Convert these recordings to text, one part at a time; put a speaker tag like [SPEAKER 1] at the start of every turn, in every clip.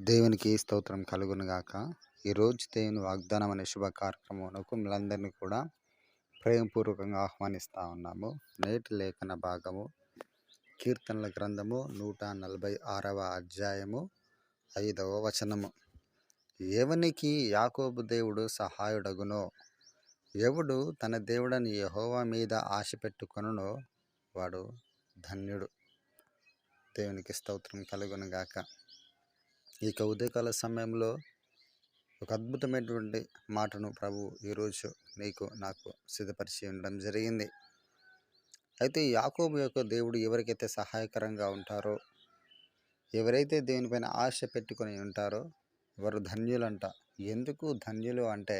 [SPEAKER 1] దేవునికి స్తోత్రం కలుగునుగాక ఈరోజు దేవుని వాగ్దానం అనే శుభ కార్యక్రమంలో మీరందరినీ కూడా ప్రేమపూర్వకంగా ఆహ్వానిస్తూ ఉన్నాము. నేటి లేఖన భాగము కీర్తనల గ్రంథము నూట నలభై ఆరవ అధ్యాయము ఐదవ వచనము. ఎవనికి యాకోబు దేవుడు సహాయుడగునో ఎవడు తన దేవుడని యహోవా మీద ఆశ పెట్టుకొనునో వాడు ధన్యుడు. దేవునికి స్తోత్రం కలుగునుగాక ఇక ఉదయకాల సమయంలో ఒక అద్భుతమైనటువంటి మాటను ప్రభు ఈరోజు నీకు నాకు సిద్ధపరిచి ఉండడం జరిగింది. అయితే యాకోబు యొక్క దేవుడు ఎవరికైతే సహాయకరంగా ఉంటారో ఎవరైతే దేవునిపైన ఆశ పెట్టుకొని ఉంటారో వారు ధన్యులంట. ఎందుకు ధన్యులు అంటే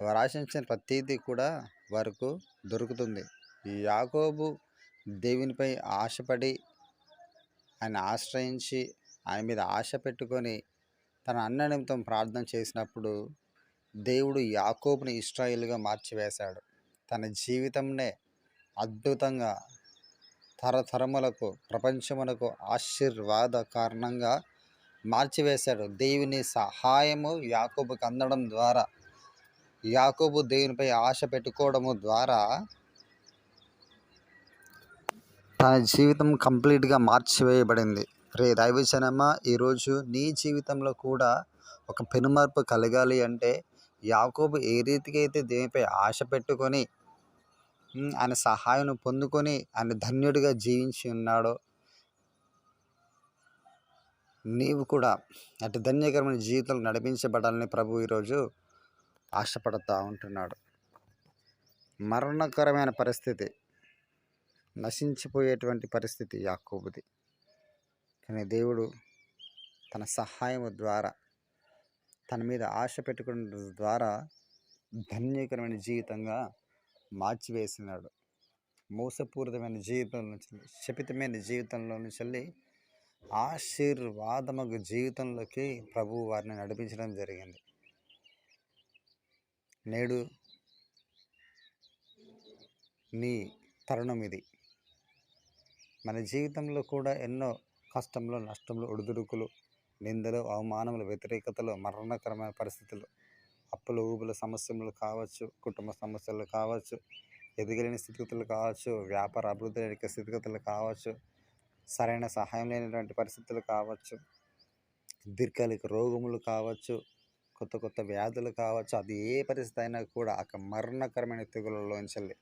[SPEAKER 1] వారు ఆశించిన ప్రతీది కూడా వారికి దొరుకుతుంది. ఈ యాకోబు దేవునిపై ఆశపడి ఆయన ఆశ్రయించి ఆయన మీద ఆశ పెట్టుకొని తన అన్న నిమిత్తం ప్రార్థన చేసినప్పుడు దేవుడు యాకోబుని ఇస్రాయిల్గా మార్చివేశాడు. తన జీవితంనే అద్భుతంగా తరతరములకు ప్రపంచమునకు ఆశీర్వాద కారణంగా మార్చివేశాడు. దేవుని సహాయము యాకోబుకి అందడం ద్వారా యాకోబు దేవునిపై ఆశ పెట్టుకోవడము ద్వారా తన జీవితం కంప్లీట్గా మార్చివేయబడింది. రే దైవజనమ్మ ఈరోజు నీ జీవితంలో కూడా ఒక పెనుమార్పు కలగాలి అంటే యాకోబు ఏ రీతికి అయితే దేవునిపై ఆశ పెట్టుకొని ఆయన సహాయం పొందుకొని ఆయన ధన్యుడిగా జీవించి ఉన్నాడో నీవు కూడా అటు ధన్యకరమైన జీవితంలో నడిపించబడాలని ప్రభు ఈరోజు ఆశపడతా ఉంటున్నాడు. మరణకరమైన పరిస్థితి నశించిపోయేటువంటి పరిస్థితి యాకోబుది. కానీ దేవుడు తన సహాయము ద్వారా తన మీద ఆశ పెట్టుకున్న ద్వారా ధన్యకరమైన జీవితంగా మార్చివేసినాడు. మోసపూరితమైన జీవితం నుంచి శపితమైన జీవితంలో నుంచి వెళ్ళి ఆశీర్వాదమగు జీవితంలోకి ప్రభు వారిని నడిపించడం జరిగింది. నేడు నీ తరుణం ఇది. మన జీవితంలో కూడా ఎన్నో కష్టంలో నష్టంలో ఒడిదుడుకులు నిందలు అవమానములు వ్యతిరేకతలు మరణకరమైన పరిస్థితులు అప్పులు ఊపుల సమస్యలు కావచ్చు కుటుంబ సమస్యలు కావచ్చు ఎదగలేని స్థితిగతులు కావచ్చు వ్యాపార అభివృద్ధి లేని స్థితిగతులు కావచ్చు సరైన సహాయం లేనటువంటి పరిస్థితులు కావచ్చు దీర్ఘకాలిక రోగములు కావచ్చు కొత్త కొత్త వ్యాధులు కావచ్చు అది ఏ పరిస్థితి అయినా కూడా ఆ మరణకరమైన తెగులలోంచి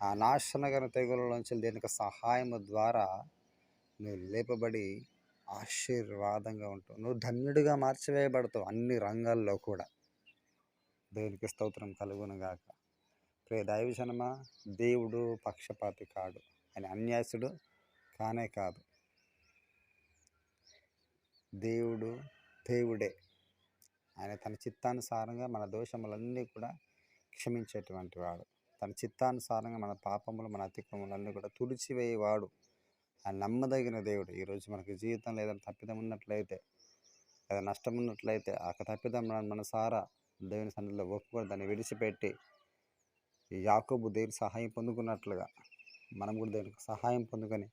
[SPEAKER 1] ఆ నాశనకరమైన తెగులలోంచి దేనికి సహాయము ద్వారా నువ్వు లేపబడి ఆశీర్వాదంగా ఉంటావు. నువ్వు ధన్యుడిగా మార్చివేయబడతావు అన్ని రంగాల్లో కూడా. దేవునికి స్తోత్రం కలుగునుగాక. ప్రే దైవజనమా దేవుడు పక్షపాతి కాడు. ఆయన అన్యాసుడు కానే కాదు. దేవుడు దేవుడే. ఆయన తన చిత్తానుసారంగా మన దోషములన్నీ కూడా క్షమించేటువంటి వాడు. తన చిత్తానుసారంగా మన పాపములు మన అతిక్రమములన్నీ కూడా తుడిచివేయవాడు. ఆ నమ్మదగిన దేవుడు. ఈరోజు మనకి జీవితంలో ఏదైనా తప్పిదం ఉన్నట్లయితే ఏదైనా నష్టం ఉన్నట్లయితే ఆ తప్పిదం మన మనసారా దేవుని సన్నిధిలో ఒప్పుకొని దాన్ని విడిచిపెట్టి ఈ యాకోబు దేవుని సహాయం పొందుకున్నట్లుగా మనం కూడా దేవునికి సహాయం పొందుకొని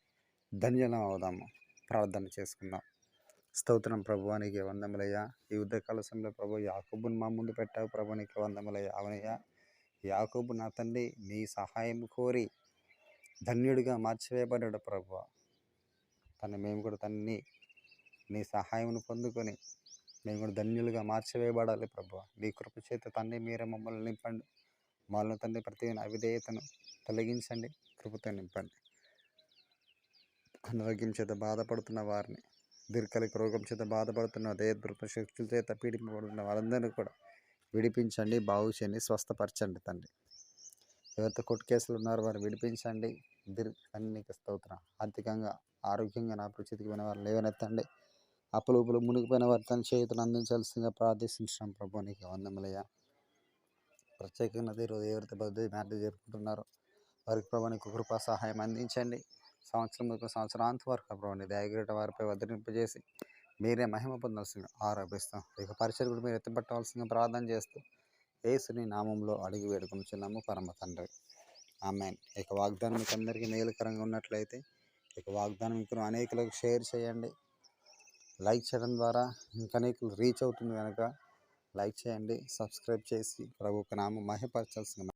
[SPEAKER 1] ధన్యలం అవుదాము. ప్రార్థన చేసుకుందాం. స్తోత్రం ప్రభు నీకే వందములయ్యా. ఈ ఉదయకాల సమయంలో ప్రభు యాకోబుని మా ముందు పెట్టావు ప్రభు నీకే వందములయ్యా. అవునయ్యా యాకోబు నా తండ్రి నీ సహాయం కోరి ధన్యుడిగా మార్చివేయబడ్డాడు ప్రభు. తను మేము కూడా తన్ని నీ సహాయమును పొందుకొని మేము కూడా ధన్యులుగా మార్చివేయబడాలి ప్రభు. నీ కృప చేత తన్ని మీరే మమ్మల్ని నింపండి. మాలో తండ్రి ప్రతి అవిధేయతను తొలగించండి. కృపతో నింపండి. అనారోగ్యం చేత బాధపడుతున్న వారిని దీర్ఘలిక రోగం చేత బాధపడుతున్న దేహదృప శక్తుల చేత పీడింపబడుతున్న వారందరినీ కూడా విడిపించండి బాగు చేయండి స్వస్థపరచండి తండ్రి ఎవరితో కొట్టు కేసులు ఉన్నారో వారు విడిపించండి. దీర్ఘ అన్నిక స్తోత్రం. ఆర్థికంగా ఆరోగ్యంగా నా పరిస్థితికి పోయిన వారు లేవనెత్తండి. అప్పులుపులు మునిగిపోయిన వారి తన చేతులు అందించాల్సిందిగా ప్రార్థిస్తున్నాం ప్రభు నీకు వందములయ్యా ప్రత్యేకంగా ఈరోజు ఎవరైతే బర్త్డే మ్యారేజ్ జరుపుకుంటున్నారో వారికి ప్రభు నీకు కృపా సహాయం అందించండి. సంవత్సరం సంవత్సరాంత వరకు ప్రభు నీ వారిపై వదిలింపజేసి మీరే మహిమ పొందాల్సిందిగా ఆరోపిస్తాం ఇక పరిచయం కూడా మీరు ఎత్తిపట్టవలసిందిగా ప్రార్థన చేస్తూ ఏసుని నామంలో అడిగి వేడుకొనిచున్నాము పరమ తండ్రి. ఆమె ఇక వాగ్దానం మీకు అందరికీ మేలుకరంగా ఉన్నట్లయితే ఇక వాగ్దానం మీకు అనేకులకు షేర్ చేయండి. లైక్ చేయడం ద్వారా ఇంకా నీకు రీచ్ అవుతుంది కనుక లైక్ చేయండి సబ్స్క్రైబ్ చేసి ప్రభుకి నామ మహిపరచాల్సిన